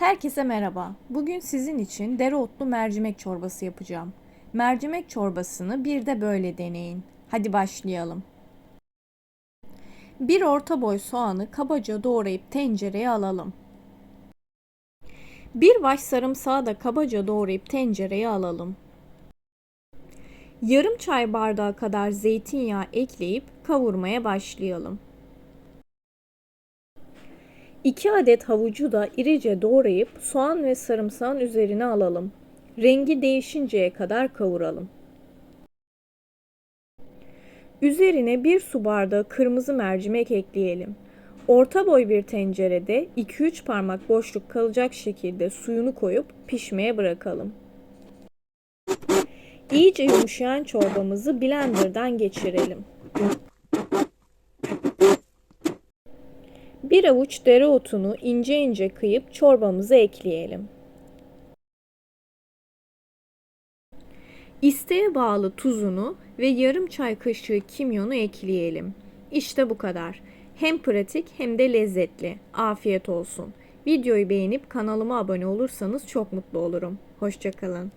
Herkese merhaba. Bugün sizin için dereotlu mercimek çorbası yapacağım. Mercimek çorbasını bir de böyle deneyin. Hadi başlayalım. Bir orta boy soğanı kabaca doğrayıp tencereye alalım. Bir baş sarımsağı da kabaca doğrayıp tencereye alalım. Yarım çay bardağı kadar zeytinyağı ekleyip kavurmaya başlayalım. 2 adet havucu da irice doğrayıp soğan ve sarımsağın üzerine alalım. Rengi değişinceye kadar kavuralım. Üzerine 1 su bardağı kırmızı mercimek ekleyelim. Orta boy bir tencerede 2-3 parmak boşluk kalacak şekilde suyunu koyup pişmeye bırakalım. İyice yumuşayan çorbamızı blenderdan geçirelim. Bir avuç dereotunu ince ince kıyıp çorbamıza ekleyelim. İsteğe bağlı tuzunu ve yarım çay kaşığı kimyonu ekleyelim. İşte bu kadar. Hem pratik hem de lezzetli. Afiyet olsun. Videoyu beğenip kanalıma abone olursanız çok mutlu olurum. Hoşçakalın.